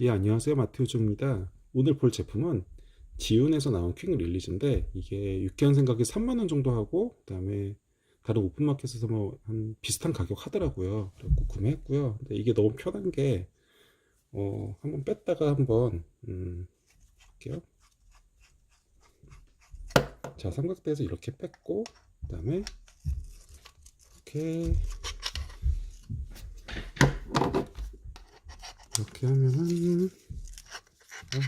예, 안녕하세요. 마테우주입니다. 오늘 볼 제품은 지윤에서 나온 퀵 릴리즈인데 이게 유쾌한 생각이 3만 원 정도 하고 그다음에 다른 오픈마켓에서 뭐 한 비슷한 가격 하더라고요. 그래서 구매했고요. 근데 이게 너무 편한 게 어, 한번 뺐다가 한번 음, 할게요. 자, 삼각대에서 이렇게 뺐고 그다음에 이렇게 이렇게 하면은 어.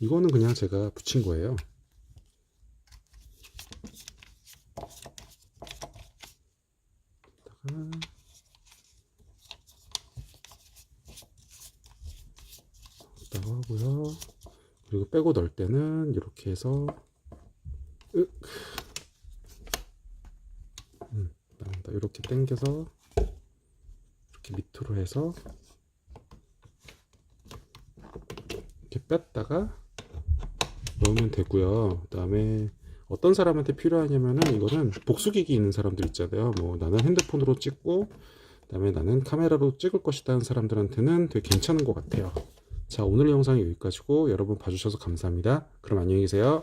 이거는 그냥 제가 붙인 거예요. 하고요. 그리고 빼고 넣을 때는 이렇게 해서 으. 음, 나온다. 이렇게 당겨서 이렇게 밑으로 해서 이렇게 뺐다가 넣으면 되고요. 그다음에 어떤 사람한테 필요하냐면은 이거는 복수기기 있는 사람들 있잖아요. 뭐 나는 핸드폰으로 찍고 그다음에 나는 카메라로 찍을 것이다 하는 사람들한테는 되게 괜찮은 것 같아요. 자, 오늘 영상이 여기까지고 여러분 봐주셔서 감사합니다. 그럼 안녕히 계세요.